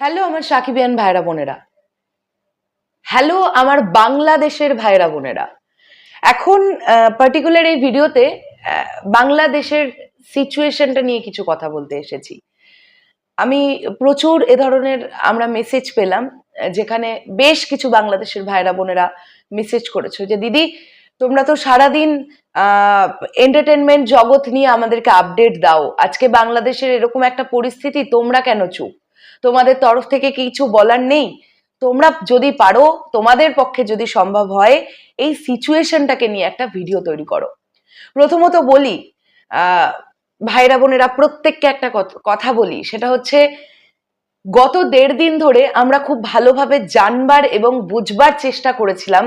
Hello আমার সাকিবিয়ান ভাইরা বোনেরা। হ্যালো আমার বাংলাদেশের ভাইরা বোনেরা। এখন পার্টিকুলার এই ভিডিওতে বাংলাদেশের সিচুয়েশনটা নিয়ে কিছু কথা বলতে এসেছি। আমি প্রচুর এ ধরনের আমরা মেসেজ পেলাম, যেখানে বেশ কিছু বাংলাদেশের ভাইরা বোনেরা মেসেজ করেছ যে, দিদি, তোমরা তো সারাদিন এন্টারটেনমেন্ট জগৎ নিয়ে আমাদেরকে আপডেট দাও। আজকে বাংলাদেশের এরকম একটা পরিস্থিতি, তোমরা কেন চুপ? তোমাদের তরফ থেকে কিছু বলার নেই? তোমরা যদি পারো, তোমাদের পক্ষে যদি সম্ভব হয়, এই সিচুয়েশনটাকে নিয়ে একটা ভিডিও তৈরি করো। প্রথমত বলি ভাইরা বোনেরা, প্রত্যেককে একটা কথা বলি। সেটা হচ্ছে, গত দেড় দিন ধরে আমরা খুব ভালোভাবে জানবার এবং বুঝবার চেষ্টা করেছিলাম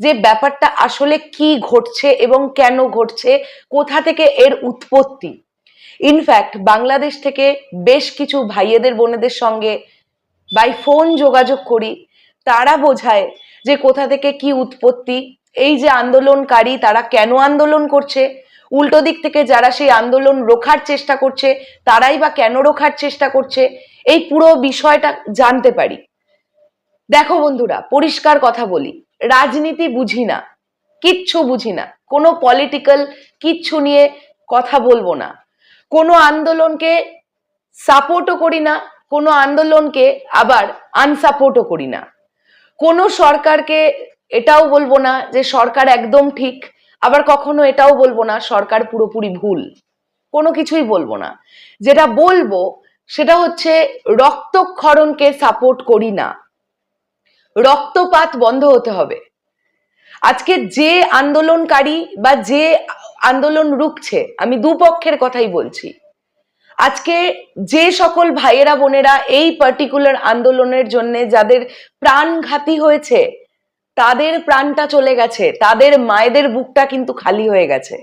যে ব্যাপারটা আসলে কি ঘটছে এবং কেন ঘটছে, কোথা থেকে এর উৎপত্তি। ইনফ্যাক্ট বাংলাদেশ থেকে বেশ কিছু ভাইয়েদের, বোনেদের সঙ্গে বাই ফোন যোগাযোগ করি। তারা বোঝায় যে কোথা থেকে কি উৎপত্তি, এই যে আন্দোলনকারী তারা কেন আন্দোলন করছে, উল্টো দিক থেকে যারা সেই আন্দোলন রোখার চেষ্টা করছে, তারাই বা কেন রোখার চেষ্টা করছে, এই পুরো বিষয়টা জানতে পারি। দেখো বন্ধুরা, পরিষ্কার কথা বলি, রাজনীতি বুঝি না, কিচ্ছু বুঝি না, কোনো পলিটিক্যাল কিচ্ছু নিয়ে কথা বলব না। কোনো আন্দোলনকে সাপোর্টও করি না, কোনো আন্দোলনকে আবার আনসাপোর্টও করি না। কোনো সরকারকে এটাও বলব না যে সরকার একদম ঠিক, আবার কখনো এটাও বলব না সরকার পুরোপুরি ভুল। কোনো কিছুই বলব না। যেটা বলব সেটা হচ্ছে রক্তক্ষরণকে সাপোর্ট করি না। রক্তপাত বন্ধ হতে হবে। আজকে যে আন্দোলনকারী বা যে আন্দোলন রুখছে, আমি দুপক্ষের কথাই বলছি। আজকে যে সকল ভাইয়েরা, বোনেরা এই পার্টিকুলার আন্দোলনের জন্য যাদের প্রাণঘাতী হয়েছে, তাদের প্রাণটা চলে গেছে, তাদের মায়েদের বুকটা কিন্তু খালি হয়ে গেছে।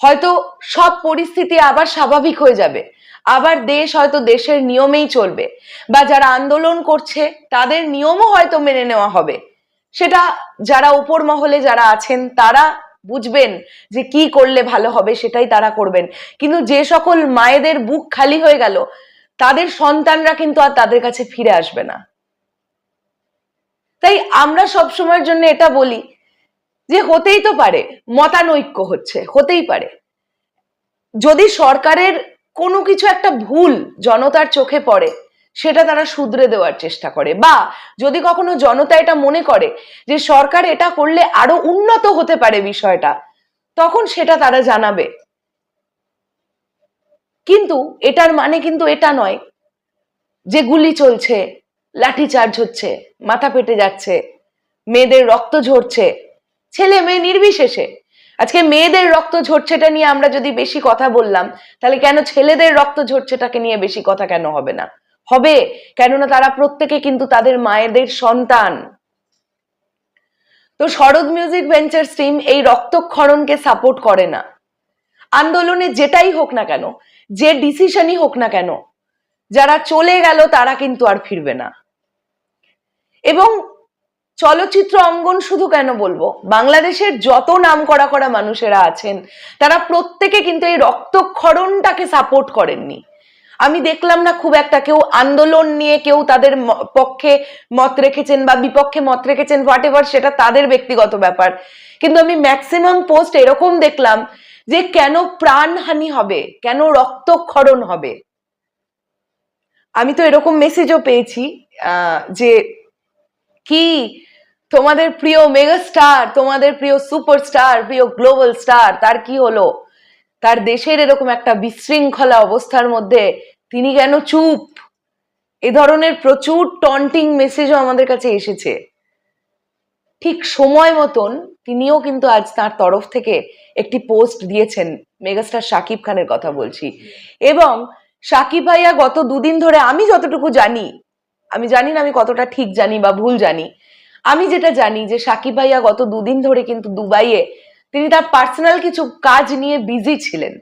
হয়তো সব পরিস্থিতি আবার স্বাভাবিক হয়ে যাবে, আবার দেশ হয়তো দেশের নিয়মেই চলবে, বা যারা আন্দোলন করছে, তাদের নিয়মও হয়তো মেনে নেওয়া হবে। সেটা যারা উপর মহলে যারা আছেন, তারা বুঝবেন যে কি করলে ভালো হবে সেটাই তারা করবেন। কিন্তু যে সকল মায়েদের বুক খালি হয়ে গেল, তাদের সন্তানরা কিন্তু আর তাদের কাছে ফিরে আসবে না। তাই আমরা সব সময়ের জন্য এটা বলি যে হতেই তো পারে, মতানৈক্য হচ্ছে, হতেই পারে। যদি সরকারের কোনো কিছু একটা ভুল জনতার চোখে পড়ে সেটা তারা শুধরে দেওয়ার চেষ্টা করে। বা যদি কখনো জনতা এটা মনে করে যে সরকার এটা করলে আরও উন্নত হতে পারে বিষয়টা, তখন সেটা তারা জানাবে। কিন্তু এটার মানে কিন্তু এটা নয় যে গুলি চলছে লাঠি চার্জ হচ্ছে, মাথা পেটে যাচ্ছে, মেয়েদের রক্ত ঝরছে, ছেলে মেয়ে নির্বিশেষে। আজকে মেয়েদের রক্ত ঝরছেটা নিয়ে আমরা যদি বেশি কথা বললাম, তাহলে কেন ছেলেদের রক্ত ঝরছেটাকে নিয়ে বেশি কথা কেন হবে না? হবে, কেননা তারা প্রত্যেকে কিন্তু তাদের মায়েদের সন্তান। তো শরৎ মিউজিক ভেঞ্চার টিম এই রক্তক্ষরণকে সাপোর্ট করে না। আন্দোলনে যেটাই হোক না কেন, যে ডিসিশনই হোক না কেন, যারা চলে গেল তারা কিন্তু আর ফিরবে না। এবং চলচ্চিত্র অঙ্গন শুধু কেন বলব, বাংলাদেশের যত নাম করা করা মানুষেরা আছেন, তারা প্রত্যেকে কিন্তু এই রক্তক্ষরণটাকে সাপোর্ট করেননি। আমি দেখলাম না খুব একটা কেউ আন্দোলন নিয়ে কেউ তাদের পক্ষে মত রেখেছেন বা বিপক্ষে মত রেখেছেন হোয়াট এভার সেটা তাদের ব্যক্তিগত ব্যাপার। কিন্তু আমি ম্যাক্সিমাম পোস্ট এরকম দেখলাম যে কেন প্রাণহানি হবে, কেন রক্তক্ষরণ হবে। আমি তো এরকম মেসেজও পেয়েছি যে কি তোমাদের প্রিয় মেগাস্টার তোমাদের প্রিয় সুপারস্টার প্রিয় গ্লোবাল স্টার তার কি হলো? তার দেশের এরকম একটা বিশৃঙ্খলা অবস্থার মধ্যে তিনি কেন চুপ? এ ধরনের প্রচুর টন্টিং মেসেজও আমাদের কাছে এসেছে। ঠিক সময় মতন তিনিও কিন্তু আজ তার তরফ থেকে একটি পোস্ট দিয়েছেন, মেগাস্টার শাকিব খানের কথা বলছি। এবং সাকিব ভাইয়া গত দুদিন ধরে আমি যতটুকু জানি, আমি জানি না আমি কতটা ঠিক জানি বা ভুল জানি, আমি যেটা জানি যে সাকিব ভাইয়া গত দুদিন ধরে কিন্তু দুবাইয়ে তিনি তার পার্সোনাল কিছু কাজ নিয়ে বিজি ছিলেন।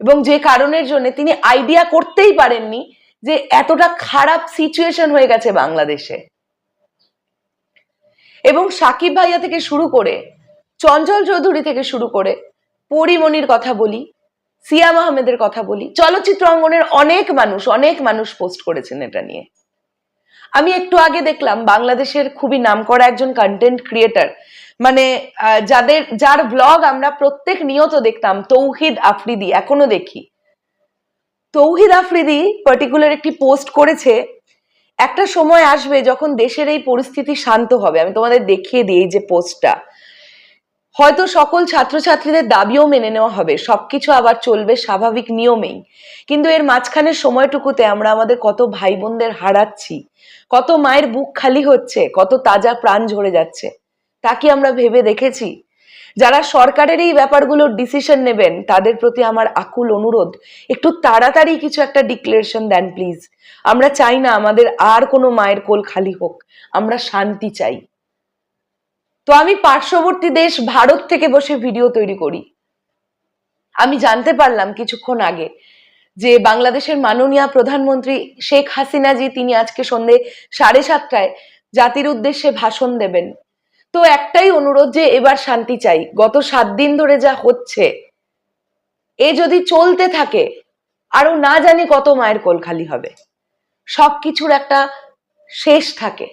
এবং যে কারণের জন্য তিনি আইডিয়া করতেই পারেননি যে এতটা খারাপ সিচুয়েশন হয়ে গেছে বাংলাদেশে। এবং সাকিব ভাইয়া থেকে শুরু করে, চঞ্চল চৌধুরী থেকে শুরু করে পরিমণির কথা বলি, সিয়াম আহমেদের কথা বলি, চলচ্চিত্র অঙ্গনের অনেক মানুষ অনেক মানুষ পোস্ট করেছেন এটা নিয়ে। আমি একটু আগে দেখলাম বাংলাদেশের খুবই নাম করা একজন কন্টেন্ট ক্রিয়েটার মানে যাদের, যার ব্লগ আমরা প্রত্যেক নিয়ত দেখতাম, তৌহিদ আফ্রিদি, এখনও দেখি। তৌহিদ আফ্রিদি পার্টিকুলার একটি পোস্ট করেছে, একটা সময় আসবে যখন দেশের এই পরিস্থিতি শান্ত হবে। আমি তোমাদের দেখিয়ে দিই এই যে পোস্টটা হয়তো সকল ছাত্রছাত্রীদের দাবিও মেনে নেওয়া হবে। সবকিছু আবার চলবে স্বাভাবিক নিয়মেই। কিন্তু এর মাঝখানের সময়টুকুতে আমরা আমাদের কত ভাই বোনদের হারাচ্ছি, কত মায়ের বুক খালি হচ্ছে, কত তাজা প্রাণ ঝরে যাচ্ছে, তা কি আমরা ভেবে দেখেছি? যারা সরকারের এই ব্যাপারগুলোর ডিসিশন নেবেন, তাদের প্রতি আমার আকুল অনুরোধ, একটু তাড়াতাড়ি কিছু একটা ডিক্লারেশন দেন প্লিজ আমরা চাই না আমাদের আর কোনো মায়ের কোল খালি হোক, আমরা শান্তি চাই। তো আমি পার্শ্ববর্তী দেশ ভারত থেকে বসে ভিডিও তৈরি করি। আমি জানতে পারলাম কিছুক্ষণ আগে যে বাংলাদেশের মাননীয় প্রধানমন্ত্রী শেখ হাসিনা জি, তিনি আজকে সন্ধে সাড়ে সাতটায় জাতির উদ্দেশ্যে ভাষণ দেবেন। তো একটাই অনুরোধ যে এবার শান্তি চাই। গত সাত দিন ধরে যা হচ্ছে, এ যদি চলতে থাকে আরও না জানি কত মায়ের কোল খালি হবে। সব কিছুর একটা শেষ থাকে।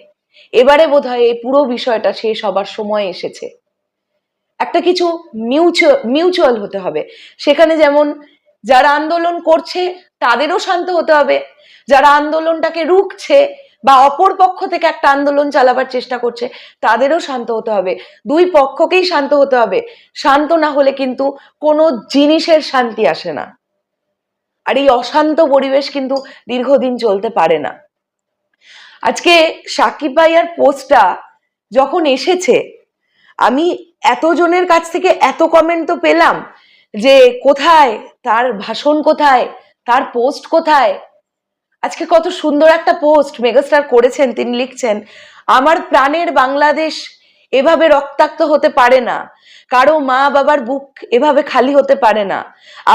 এবারে বোধহয় এই পুরো বিষয়টা শেষ হবার সময় এসেছে। একটা কিছু মিউচুয়াল মিউচুয়াল হতে হবে। সেখানে যেমন যারা আন্দোলন করছে, তাদেরও শান্ত হতে হবে। যারা আন্দোলনটাকে রুখছে বা অপর পক্ষ থেকে একটা আন্দোলন চালাবার চেষ্টা করছে, তাদেরও শান্ত হতে হবে। দুই পক্ষকেই শান্ত হতে হবে। শান্ত না হলে কিন্তু কোনো জিনিসের শান্তি আসে না। আর এই অশান্ত পরিবেশ কিন্তু দীর্ঘদিন চলতে পারে না। আজকে সাকিব ভাইয়ার পোস্টটা যখন এসেছে, আমি এতজনের কাছ থেকে এত কমেন্ট তো পেলাম যে কোথায়, তার ভাষণ কোথায়, তার পোস্ট কোথায়? আজকে কত সুন্দর একটা পোস্ট মেগাস্টার করেছেন, তিনি লিখছেন, আমার প্রাণের বাংলাদেশ এভাবে রক্তাক্ত হতে পারে না, কারও মা বাবার বুক এভাবে খালি হতে পারে না।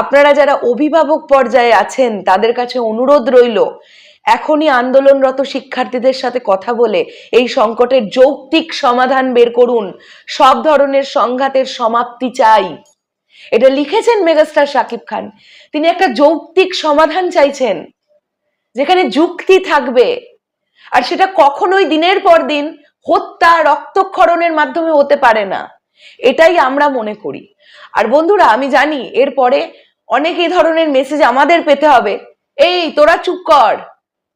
আপনারা যারা অভিভাবক পর্যায়ে আছেন, তাদের কাছে অনুরোধ রইল এখনই আন্দোলনরত শিক্ষার্থীদের সাথে কথা বলে এই সংকটের যৌক্তিক সমাধান বের করুন। সব ধরনের সংঘাতের সমাপ্তি চাই। এটা লিখেছেন মেগাস্টার শাকিব খান। তিনি একটা যৌক্তিক সমাধান চাইছেন, যেখানে যুক্তি থাকবে। আর সেটা কখনোই দিনের পর দিন হত্যা, রক্তক্ষরণের মাধ্যমে হতে পারে না। এটাই আমরা মনে করি। আর বন্ধুরা, আমি জানি এরপরে অনেক এই ধরনের মেসেজ আমাদের পেতে হবে। এই, তোরা চুপ কর।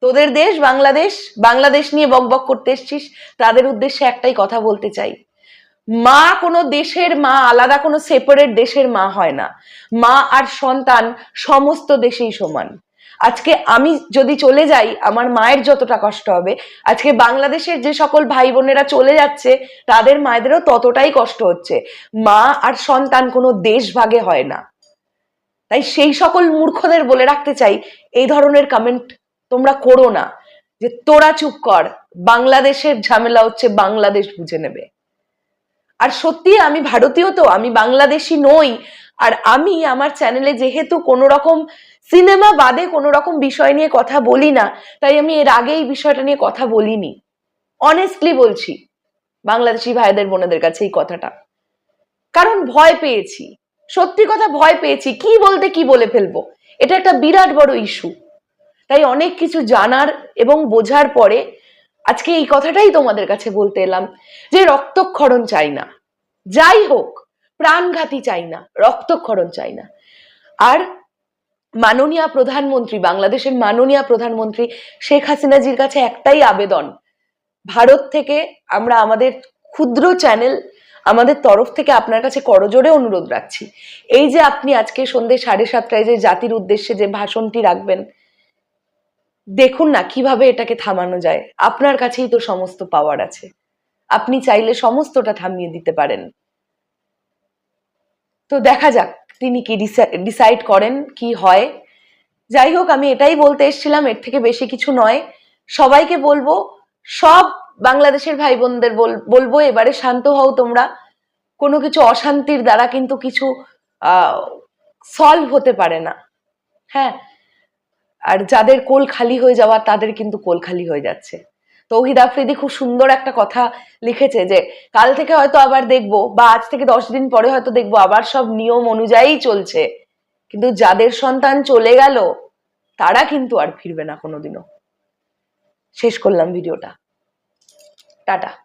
তোদের দেশ, বাংলাদেশ বাংলাদেশ নিয়ে বকবক করতে এসছিস, তাদের উদ্দেশ্যে একটাই কথা বলতে চাই। মা কোনো দেশের মা আলাদা, কোনো সেপারেট দেশের মা হয় না। মা আর সন্তান সমস্ত দেশেই সমান। আজকে আমি যদি চলে যাই, আমার মায়ের যতটা কষ্ট হবে, আজকে বাংলাদেশের যে সকল ভাই বোনেরা চলে যাচ্ছে, তাদের মায়েদেরও ততটাই কষ্ট হচ্ছে। মা আর সন্তান কোনো দেশ ভাগে হয় না। তাই সেই সকল মূর্খদের বলে রাখতে চাই, এই ধরনের কমেন্ট তোমরা করো না। যে তোরা চুপ কর, বাংলাদেশের ঝামেলা হচ্ছে বাংলাদেশ বুঝে নেবে। আর সত্যি আমি ভারতীয় তো, আমি বাংলাদেশি নই। আর আমি আমার চ্যানেলে যেহেতু কোনো রকম সিনেমা বাদে কোনো রকম বিষয় নিয়ে কথা বলি না, তাই আমি এর আগে এই বিষয়টা নিয়ে কথা বলিনি। অনেস্টলি বলছি, বাংলাদেশি ভাইদের বোনেদের কাছে এই কথাটা। কারণ ভয় পেয়েছি। সত্যি কথা ভয় পেয়েছি। কি বলতে কি বলে ফেলব? এটা একটা বিরাট বড় ইস্যু তাই অনেক কিছু জানার এবং বোঝার পরে আজকে এই কথাটাই তোমাদের কাছে বলতে এলাম যে রক্তক্ষরণ চাই না। যাই হোক, প্রাণঘাতী চাই না, রক্তক্ষরণ চাই না। আর মাননীয় প্রধানমন্ত্রী, বাংলাদেশের মাননীয় প্রধানমন্ত্রী শেখ হাসিনাজির কাছে একটাই আবেদন, ভারত থেকে আমরা আমাদের ক্ষুদ্র চ্যানেল, আমাদের তরফ থেকে আপনার কাছে করজোরে অনুরোধ রাখছি। এই যে আপনি আজকে সন্ধ্যে সাড়ে সাতটায় যে জাতির উদ্দেশ্যে যে ভাষণটি রাখবেন দেখুন না কীভাবে এটাকে থামানো যায়। আপনার কাছেই তো সমস্ত পাওয়ার আছে। আপনি চাইলে সমস্তটা থামিয়ে দিতে পারেন। তো দেখা যাক তিনি কি ডিসাইড করেন কি হয়। যাই হোক, আমি এটাই বলতে এসেছিলাম, এর থেকে বেশি কিছু নয়। সবাইকে বলব, সব বাংলাদেশের ভাই বোনদের বল- বলব, এবারে শান্ত হও তোমরা। কোনো কিছু অশান্তির দ্বারা কিন্তু কিছু সলভ হতে পারে না। হ্যাঁ আর যাদের কোল খালি হয়ে যাওয়া, তাদের কিন্তু কোল খালি হয়ে যাচ্ছে। তৌহিদ আফ্রিদি খুব সুন্দর একটা কথা লিখেছে যে, কাল থেকে হয়তো আবার দেখব বা আজ থেকে দশ দিন পরে হয়তো দেখব আবার সব নিয়ম অনুযায়ী চলছে। কিন্তু যাদের সন্তান চলে গেল, তারা কিন্তু আর ফিরবে না কোনোদিনও। শেষ করলাম ভিডিওটা। টাটা।